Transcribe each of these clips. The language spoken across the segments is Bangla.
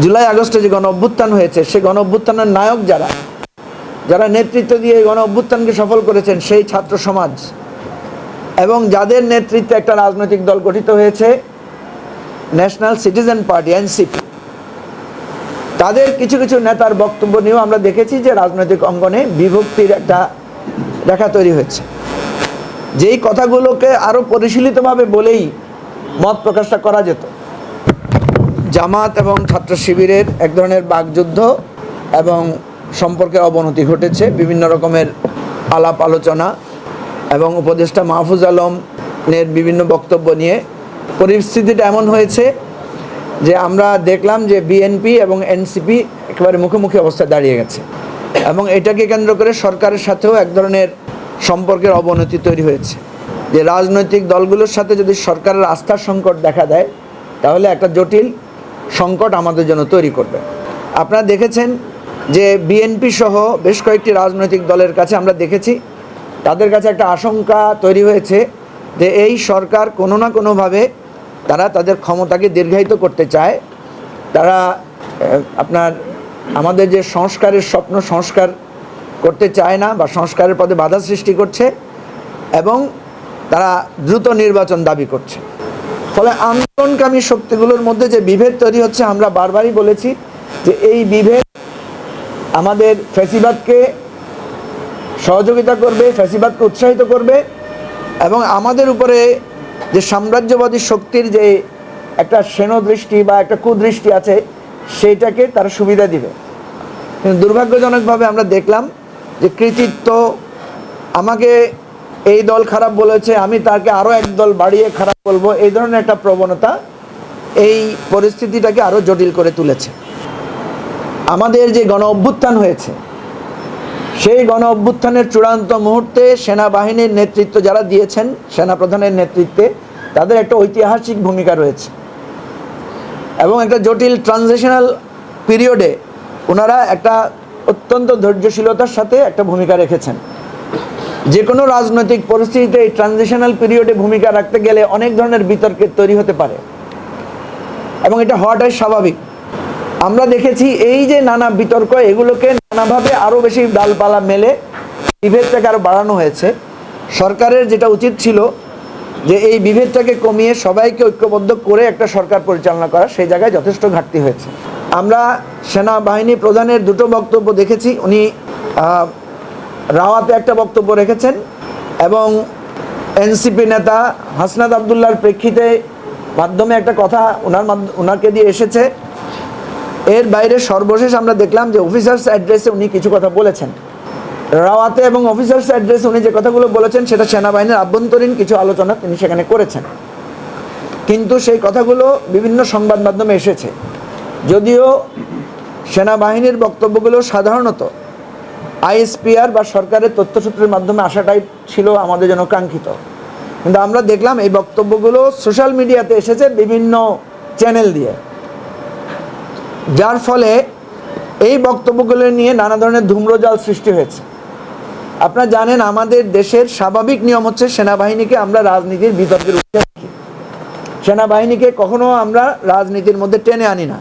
জুলাই, আগস্টে যে গণ অভ্যুত্থান হয়েছে, সে গণ অভ্যুত্থানের নায়ক যারা যারা নেতৃত্ব দিয়ে গণ অভ্যুত্থানকে সফল করেছেন, সেই ছাত্র সমাজ। এবং যাদের নেতৃত্বে একটা রাজনৈতিক দল গঠিত হয়েছে ন্যাশনাল সিটিজেন পার্টি এনসিপি তাদের কিছু কিছু নেতার বক্তব্য নিয়েও আমরা দেখেছি যে রাজনৈতিক অঙ্গনে বিভক্তির একটা রেখা তৈরি হয়েছে। যেই কথাগুলোকে আরও পরিশীলিতভাবে বলেই মত প্রকাশটা করা যেত। জামাত এবং ছাত্র শিবিরের এক ধরনের বাকযুদ্ধ এবং সম্পর্কে অবনতি ঘটেছে, বিভিন্ন রকমের আলাপ আলোচনা এবং উপদেষ্টা মাহফুজ আলমের বিভিন্ন বক্তব্য নিয়ে। পরিস্থিতিটা এমন হয়েছে যে আমরা দেখলাম যে বিএনপি এবং এনসিপি একেবারে মুখোমুখি অবস্থায় দাঁড়িয়ে গেছে এবং এটাকে কেন্দ্র করে সরকারের সাথেও এক ধরনের সম্পর্কের অবনতি তৈরি হয়েছে। যে রাজনৈতিক দলগুলোর সাথে যদি সরকারের আস্থার সংকট দেখা দেয়, তাহলে একটা জটিল সংকট আমাদের জন্য তৈরি করবে। আপনারা দেখেছেন যে বিএনপি সহ বেশ কয়েকটি রাজনৈতিক দলের কাছে আমরা দেখেছি, তাদের কাছে একটা আশঙ্কা তৈরি হয়েছে যে এই সরকার কোনো না কোনোভাবে তারা তাদের ক্ষমতাকে দীর্ঘায়িত করতে চায়। তারা আপনার আমাদের যে সংস্কারের স্বপ্ন সংস্কার করতে চায় না বা সংস্কারের পদে বাধা সৃষ্টি করছে এবং তারা দ্রুত নির্বাচন দাবি করছে। ফলে আন্দোলনকামী শক্তিগুলোর মধ্যে যে বিভেদ তৈরি হচ্ছে, আমরা বারবারই বলেছি যে এই বিভেদ আমাদের ফ্যাসিবাদকে সহযোগিতা করবে, ফ্যাসিবাদকে উৎসাহিত করবে এবং আমাদের উপরে যে সাম্রাজ্যবাদী শক্তির যে একটা সেনদৃষ্টি বা একটা কুদৃষ্টি আছে, সেইটাকে তারা সুবিধা দিবে। কিন্তু দুর্ভাগ্যজনকভাবে আমরা দেখলাম যে কৃতিত্ব আমাকে এই দল খারাপ বলেছে, আমি তাকে আরও এক দল বাড়িয়ে খারাপ বলব। এই ধরনের একটা প্রবণতা এই পরিস্থিতিটাকে আরও জটিল করে তুলেছে। আমাদের যে গণ অভ্যুত্থান হয়েছে, সেই গণ অভ্যুত্থানের চূড়ান্ত মুহূর্তে সেনাবাহিনীর নেতৃত্ব যারা দিয়েছেন, সেনাপ্রধানের নেতৃত্বে, তাদের একটা ঐতিহাসিক ভূমিকা রয়েছে। এবং একটা জটিল ট্রানজিশনাল পিরিয়ডে ওনারা একটা অত্যন্ত ধৈর্যশীলতার সাথে একটা ভূমিকা রেখেছেন। যে কোনো রাজনৈতিক পরিস্থিতিতে এই ট্রানজিশনাল পিরিয়ডে ভূমিকা রাখতে গেলে অনেক ধরনের বিতর্কের তৈরি হতে পারে। এবং এটা হওয়াটাই স্বাভাবিক। আমরা দেখেছি এই যে নানা বিতর্ক, এগুলোকে নানাভাবে আরও বেশি ডালপালা মেলে বিভেদটাকে আরও বাড়ানো হয়েছে। সরকারের যেটা উচিত ছিল যে এই বিভেদটাকে কমিয়ে সবাইকে ঐক্যবদ্ধ করে একটা সরকার পরিচালনা করা, সেই জায়গায় যথেষ্ট ঘাটতি হয়েছে। আমরা সেনাবাহিনী প্রধানের দুটো বক্তব্য দেখেছি। উনি রাওয়াতে একটা বক্তব্য রেখেছেন এবং এনসিপি নেতা হাসনাত আবদুল্লার প্রেক্ষিতে মাধ্যমে একটা কথা ওনার ওনাকে দিয়ে এসেছে। এর বাইরে সর্বশেষ আমরা দেখলাম যে অফিসার্স অ্যাড্রেসে উনি কিছু কথা বলেছেন। রাওয়াতে এবং অফিসার্স অ্যাড্রেসে উনি যে কথাগুলো বলেছেন সেটা সেনাবাহিনীর আভ্যন্তরীণ কিছু আলোচনা তিনি সেখানে করেছেন। কিন্তু সেই কথাগুলো বিভিন্ন সংবাদ মাধ্যমে এসেছে। যদিও সেনাবাহিনীর বক্তব্যগুলো সাধারণত আইএসপিআর বা সরকারের তথ্যসূত্রের মাধ্যমে আসাটাই ছিল আমাদের জন্য কাঙ্ক্ষিত। কিন্তু আমরা দেখলাম এই বক্তব্যগুলো সোশ্যাল মিডিয়াতে এসেছে বিভিন্ন চ্যানেল দিয়ে। যার ফলে এই বক্তব্যগুলো নিয়ে নানা ধরনের ধূম্রজাল সৃষ্টি হয়েছে। আপনারা জানেন আমাদের দেশের স্বাভাবিক নিয়ম হচ্ছে সেনাবাহিনীকে আমরা রাজনীতির বিতর্কের ঊর্ধ্বে রাখি। সেনাবাহিনীকে কখনো আমরা রাজনীতির মধ্যে টেনে আনি না।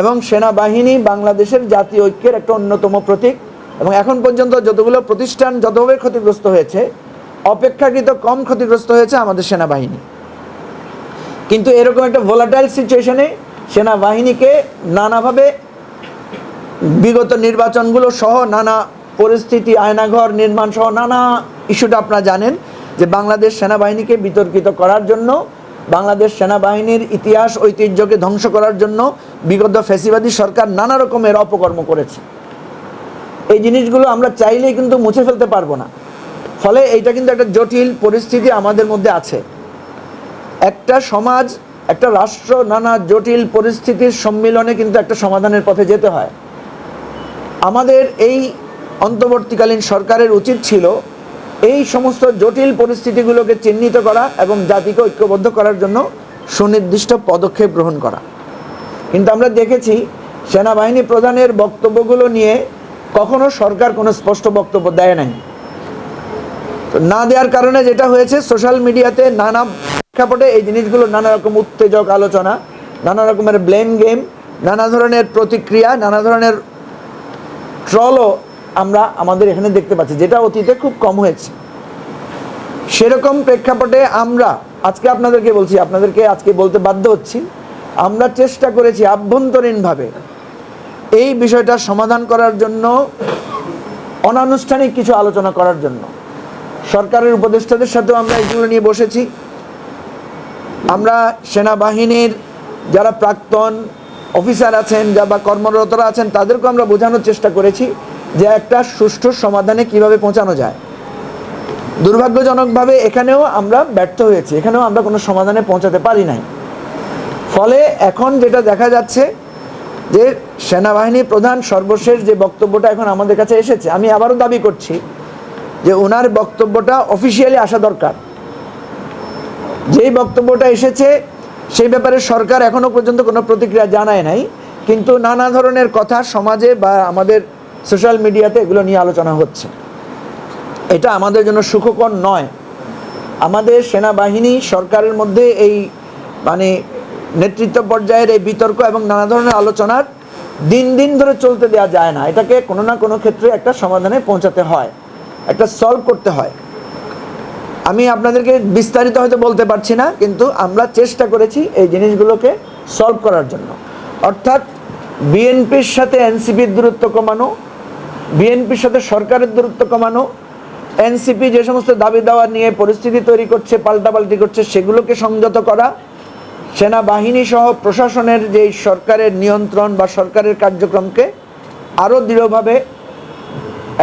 এবং সেনাবাহিনী বাংলাদেশের জাতীয় ঐক্যের একটা অন্যতম প্রতীক। এবং এখন পর্যন্ত যতগুলো প্রতিষ্ঠান যতভাবে ক্ষতিগ্রস্ত হয়েছে, অপেক্ষাকৃত কম ক্ষতিগ্রস্ত হয়েছে আমাদের সেনাবাহিনী। কিন্তু এরকম একটা ভোলাটাইল সিচুয়েশনে সেনাবাহিনীকে নানাভাবে বিগত নির্বাচনগুলো সহ নানা পরিস্থিতি, আয়নাঘর নির্মাণ সহ নানা ইস্যুটা আপনারা জানেন যে বাংলাদেশ সেনাবাহিনীকে বিতর্কিত করার জন্য বাংলাদেশ সেনাবাহিনীর ইতিহাস, ঐতিহ্যকে ধ্বংস করার জন্য বিগত ফ্যাসিবাদী সরকার নানা রকমের অপকর্ম করেছে। এই জিনিসগুলো আমরা চাইলেই কিন্তু মুছে ফেলতে পারব না। ফলে এইটা কিন্তু একটা জটিল পরিস্থিতি আমাদের মধ্যে আছে। একটা সমাজ, একটা রাষ্ট্র নানা জটিল পরিস্থিতির সম্মিলনে কিন্তু একটা সমাধানের পথে যেতে হয়। আমাদের এই অন্তর্বর্তীকালীন সরকারের উচিত ছিল এই সমস্ত জটিল পরিস্থিতিগুলোকে চিহ্নিত করা এবং জাতিকে ঐক্যবদ্ধ করার জন্য সুনির্দিষ্ট পদক্ষেপ গ্রহণ করা। কিন্তু আমরা দেখেছি সেনাবাহিনী প্রধানের বক্তব্যগুলো নিয়ে কখনো সরকার কোনো স্পষ্ট বক্তব্য দেয় নাই। না দেওয়ার কারণে যেটা হয়েছে, সোশ্যাল মিডিয়াতে নানা প্রেক্ষাপটে এই জিনিসগুলো নানা রকম উত্তেজক আলোচনা, নানা রকমের ব্লেম গেম, নানা ধরনের প্রতিক্রিয়া, নানা ধরনের ট্রলও আমরা আমাদের এখানে দেখতে পাচ্ছি, যেটা অতীতে খুব কম হয়েছে। সেরকম প্রেক্ষাপটে আমরা, আজকে আপনাদেরকে বলছি, আপনাদেরকে আজকে বলতে বাধ্য হচ্ছি, আমরা চেষ্টা করেছি আভ্যন্তরীণভাবে এই বিষয়টা সমাধান করার জন্য, অনানুষ্ঠানিক কিছু আলোচনা করার জন্য। সরকারের উপদেষ্টাদের সাথেও আমরা এগুলো নিয়ে বসেছি। আমরা সেনাবাহিনীর যারা প্রাক্তন অফিসার আছেন যা বা কর্মরতরা আছেন, তাদেরকেও আমরা বোঝানোর চেষ্টা করেছি। যে একটা সুষ্ঠু সমাধানে কীভাবে পৌঁছানো যায়। দুর্ভাগ্যজনকভাবে এখানেও আমরা ব্যর্থ হয়েছি। এখানেও আমরা কোনো সমাধানে পৌঁছাতে পারি নাই। ফলে এখন যেটা দেখা যাচ্ছে যে সেনাবাহিনী প্রধান সর্বশেষ যে বক্তব্যটা এখন আমাদের কাছে এসেছে, আমি আবারও দাবি করছি যে ওনার বক্তব্যটা অফিসিয়ালি আসা দরকার। যেই বক্তব্যটা এসেছে, সেই ব্যাপারে সরকার এখনও পর্যন্ত কোনো প্রতিক্রিয়া জানায় নাই। কিন্তু নানা ধরনের কথা সমাজে বা আমাদের সোশ্যাল মিডিয়াতে এগুলো নিয়ে আলোচনা হচ্ছে। এটা আমাদের জন্য সুখকর নয়। আমাদের সেনাবাহিনী, সরকারের মধ্যে এই মানে নেতৃত্ব পর্যায়ের এই বিতর্ক এবং নানা ধরনের আলোচনার দিন দিন ধরে চলতে দেওয়া যায় না। এটাকে কোনো না কোনো ক্ষেত্রে একটা সমাধানে পৌঁছাতে হয়, একটা সলভ করতে হয়। আমি আপনাদেরকে বিস্তারিত হয়তো বলতে পারছি না, কিন্তু আমরা চেষ্টা করেছি এই জিনিসগুলোকে সলভ করার জন্য। অর্থাৎ বিএনপির সাথে এনসিপির দূরত্ব কমানো বিএনপির সাথে সরকারের দূরত্ব কমানো, এনসিপি যে সমস্ত দাবি দাওয়া নিয়ে পরিস্থিতি তৈরি করছে, পাল্টাপাল্টি করছে, সেগুলোকে সংযত করা, সেনাবাহিনী সহ প্রশাসনের যে সরকারের নিয়ন্ত্রণ বা সরকারের কার্যক্রমকে আরও দৃঢ়ভাবে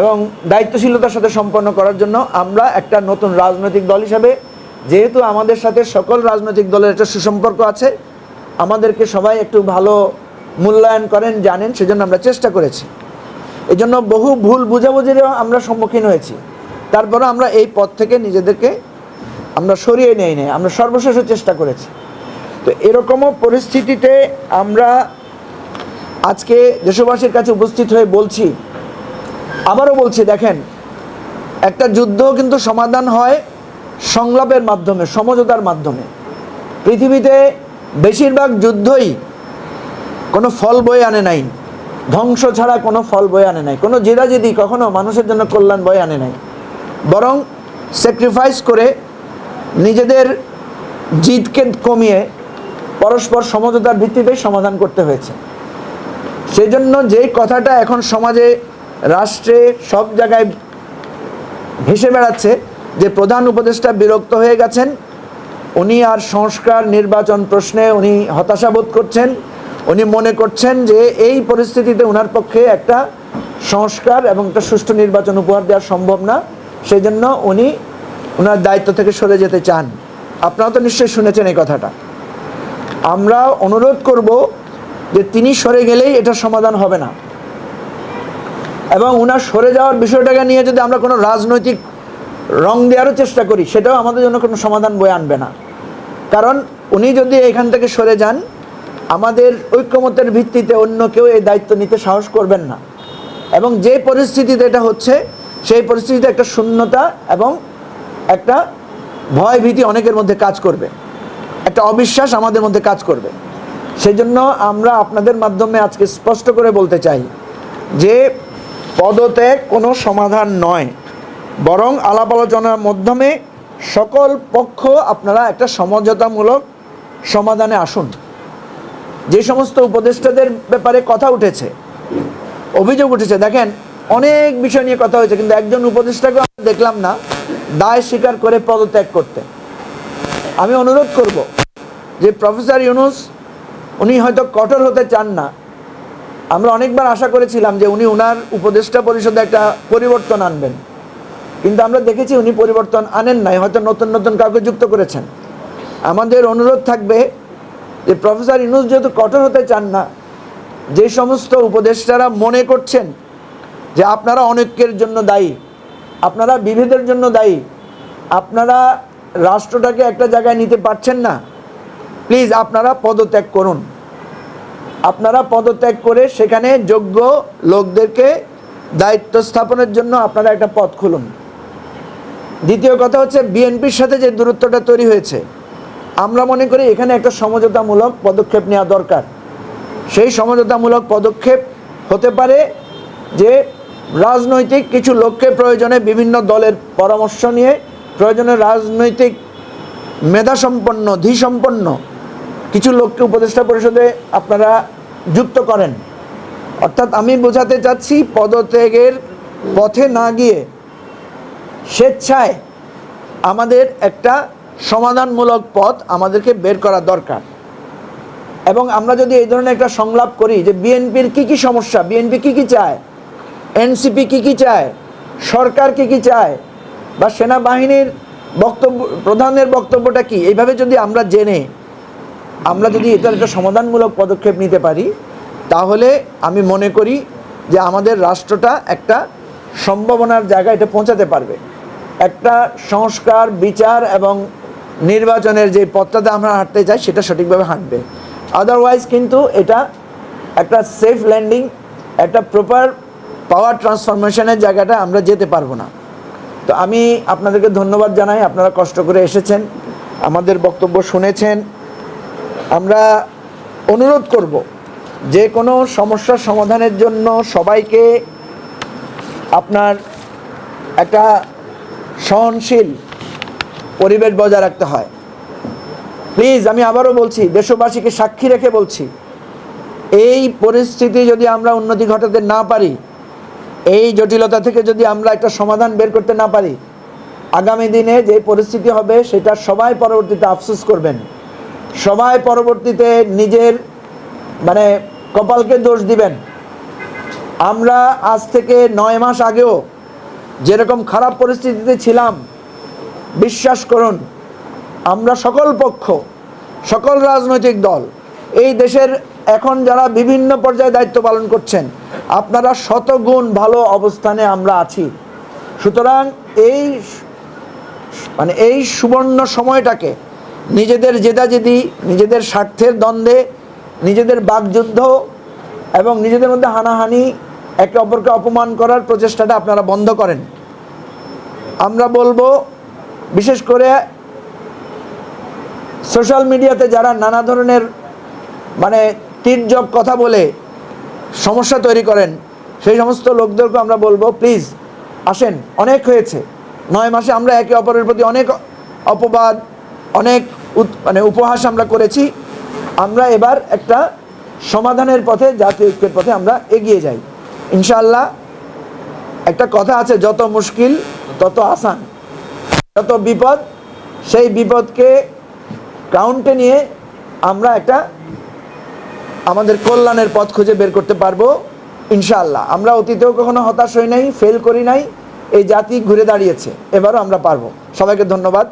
এবং দায়িত্বশীলতার সাথে সম্পন্ন করার জন্য আমরা একটা নতুন রাজনৈতিক দল হিসাবে, যেহেতু আমাদের সাথে সকল রাজনৈতিক দলের একটা সুসম্পর্ক আছে, আমাদেরকে সবাই একটু ভালো মূল্যায়ন করেন, জানেন, সেজন্য আমরা চেষ্টা করেছি। এই জন্য বহু ভুল বুঝাবুঝিরও আমরা সম্মুখীন হয়েছি। তারপরে আমরা এই পথ থেকে নিজেদেরকে আমরা সরিয়ে নেই নেই, আমরা সর্বশেষ চেষ্টা করেছি। তো এরকমও পরিস্থিতিতে আমরা আজকে দেশবাসীর কাছে উপস্থিত হয়ে বলছি, আবারও বলছি, দেখেন, একটা যুদ্ধ কিন্তু সমাধান হয় সংলাপের মাধ্যমে, সমঝোতার মাধ্যমে। পৃথিবীতে বেশিরভাগ যুদ্ধই কোনো ফল বয়ে আনে নাই। ধ্বংস ছাড়া কোনো ফল বয়ে আনে নাই। কোনো জেদাজেদি কখনো মানুষের জন্য কল্যাণ বয়ে আনে নাই। বরং স্যাক্রিফাইস করে নিজেদের জিদকে কমিয়ে পরস্পর সমঝোতার ভিত্তিতেই সমাধান করতে হয়েছে। সেজন্য যেই কথাটা এখন সমাজে, রাষ্ট্রে সব জায়গায় ভেসে বেড়াচ্ছে, যে প্রধান উপদেষ্টা বিরক্ত হয়ে গেছেন, উনি আর সংস্কার নির্বাচন প্রশ্নে উনি হতাশাবোধ করছেন উনি মনে করছেন যে এই পরিস্থিতিতে ওনার পক্ষে একটা সংস্কার এবং একটা সুষ্ঠু নির্বাচন উপহার দেওয়া সম্ভব না। সেই জন্য উনি ওনার দায়িত্ব থেকে সরে যেতে চান। আপনারা তো নিশ্চয়ই শুনেছেন এই কথাটা। আমরা অনুরোধ করব যে তিনি সরে গেলেই এটা সমাধান হবে না। এবং ওনার সরে যাওয়ার বিষয়টাকে নিয়ে যদি আমরা কোনো রাজনৈতিক রং দেওয়ারও চেষ্টা করি, সেটাও আমাদের জন্য কোনো সমাধান বয়ে আনবে না। কারণ উনি যদি এখান থেকে সরে যান আমাদের ঐক্যমতের ভিত্তিতে অন্য কেউ এই দায়িত্ব নিতে সাহস করবেন না। এবং যে পরিস্থিতিতে এটা হচ্ছে, সেই পরিস্থিতিতে একটা শূন্যতা এবং একটা ভয় ভীতি অনেকের মধ্যে কাজ করবে। একটা অবিশ্বাস আমাদের মধ্যে কাজ করবে। সেই জন্য আমরা আপনাদের মাধ্যমে আজকে স্পষ্ট করে বলতে চাই যে, পদত্যাগ কোনো সমাধান নয়। বরং আলাপ আলোচনার মাধ্যমে সকল পক্ষ আপনারা একটা সমঝোতামূলক সমাধানে আসুন। যে সমস্ত উপদেষ্টাদের ব্যাপারে কথা উঠেছে, অভিযোগ উঠেছে, দেখেন, অনেক বিষয় নিয়ে কথা হয়েছে, কিন্তু একজন উপদেষ্টাকে আমরা দেখলাম না, দায় স্বীকার করে পদত্যাগ করতে। আমি অনুরোধ করব যে প্রফেসর ইউনুস, উনি হয়তো কঠোর হতে চান না। আমরা অনেকবার আশা করেছিলাম যে উনি ওনার উপদেষ্টা পরিষদে একটা পরিবর্তন আনবেন। কিন্তু আমরা দেখেছি উনি পরিবর্তন আনেন নাই, হয়তো নতুন নতুন কাউকে যুক্ত করেছেন। আমাদের অনুরোধ থাকবে যে প্রফেসর ইউনুস যেহেতু কঠোর হতে চান না, যে সমস্ত উপদেষ্টারা মনে করছেন যে আপনারা অনেকের জন্য দায়ী, আপনারা বিভেদের জন্য দায়ী, আপনারা রাষ্ট্রটাকে একটা জায়গায় নিতে পারছেন না, প্লিজ আপনারা পদত্যাগ করুন। আপনারা পদত্যাগ করে সেখানে যোগ্য লোকদেরকে দায়িত্ব স্থাপনের জন্য আপনারা একটা পথ খুলুন। দ্বিতীয় কথা হচ্ছে, বিএনপির সাথে যে দূরত্বটা তৈরি হয়েছে আমরা মনে করি এখানে একটা সমঝোতামূলক পদক্ষেপ নেওয়া দরকার। সেই সমঝোতামূলক পদক্ষেপ হতে পারে যে রাজনৈতিক কিছু লোককে প্রয়োজনে বিভিন্ন দলের পরামর্শ নিয়ে, প্রয়োজনে রাজনৈতিক মেধাসম্পন্ন, ধীসম্পন্ন কিছু লোককে উপদেষ্টা পরিষদে আপনারা যুক্ত করেন। অর্থাৎ আমি বোঝাতে চাচ্ছি পদত্যাগের পথে না গিয়ে স্বেচ্ছায় আমাদের একটা সমাধানমূলক পথ আমাদেরকে বের করা দরকার। এবং আমরা যদি এই ধরনের একটা সংলাপ করি যে বিএনপির কি কি সমস্যা, বিএনপি কি কি চায়, এনসিপি কি কি চায়, সরকার কি কি চায়, বা সেনাবাহিনীর বক্তব্য, প্রধানের বক্তব্যটা কি, এইভাবে যদি আমরা জেনে আমরা যদি এটার একটা সমাধানমূলক পদক্ষেপ নিতে পারি, তাহলে আমি মনে করি যে আমাদের রাষ্ট্রটা একটা সম্ভাবনার জায়গায় এটা পৌঁছাতে পারবে। একটা সংস্কার, বিচার এবং নির্বাচনের যে পথটাতে আমরা হাঁটতে চাই, সেটা সঠিকভাবে হাঁটবে। আদারওয়াইজ কিন্তু এটা একটা সেফ ল্যান্ডিং একটা প্রপার পাওয়ার ট্রান্সফরমেশনের জায়গাটা আমরা যেতে পারব না। তো আমি আপনাদেরকে ধন্যবাদ জানাই, আপনারা কষ্ট করে এসেছেন, আমাদের বক্তব্য শুনেছেন। আমরা অনুরোধ করব, যে কোনো সমস্যার সমাধানের জন্য সবাইকে আপনার একটা সহনশীল পরিবেশ বজায় রাখতে হয়। প্লিজ আমি আবারও বলছি, দেশবাসীকে সাক্ষী রেখে বলছি, এই পরিস্থিতি যদি আমরা উন্নতি ঘটাতে না পারি, এই জটিলতা থেকে যদি আমরা একটা সমাধান বের করতে না পারি, আগামী দিনে যে পরিস্থিতি হবে সেটা সবাই পরবর্তীতে আফসোস করবেন। সবাই পরবর্তীতে নিজের মানে কপালকে দোষ দিবেন। আমরা আজ থেকে নয় মাস আগেও যেরকম খারাপ পরিস্থিতিতে ছিলাম বিশ্বাস করুন, আমরা সকল পক্ষ, সকল রাজনৈতিক দল, এই দেশের এখন যারা বিভিন্ন পর্যায়ে দায়িত্ব পালন করছেন, আপনারা শতগুণ ভালো অবস্থানে আমরা আছি। সুতরাং এই মানে এই সুবর্ণ সময়টাকে নিজেদের জেদাজেদি, নিজেদের স্বার্থের দ্বন্দ্বে, নিজেদের বাকযুদ্ধ এবং নিজেদের মধ্যে হানাহানি, একে অপরকে অপমান করার প্রচেষ্টাটা আপনারা বন্ধ করেন। আমরা বলব বিশেষ করে সোশ্যাল মিডিয়াতে যারা নানা ধরনের মানে তির্যক কথা বলে সমস্যা তৈরি করেন, সেই সমস্ত লোকদেরকে আমরা বলব, প্লিজ, আসেন। অনেক হয়েছে। নয় মাসে আমরা একে অপরের প্রতি অনেক অপবাদ, অনেক মানে উপহাস আমরা করেছি। আমরা এবার একটা সমাধানের পথে, জাতীয় ঐক্যের পথে আমরা এগিয়ে যাই। ইনশাল্লাহ একটা কথা আছে, যত মুশকিল, তত আসান। যত বিপদ, সেই বিপদকে কাউন্টে নিয়ে আমরা একটা আমাদের কল্যাণের পথ খুঁজে বের করতে পারব, ইনশাআল্লাহ। আমরা অতীতেও কখনো হতাশ হই নাই ফেল করি নাই, এই জাতি ঘুরে দাঁড়িয়েছে, এবারও আমরা পারব। সবাইকে ধন্যবাদ।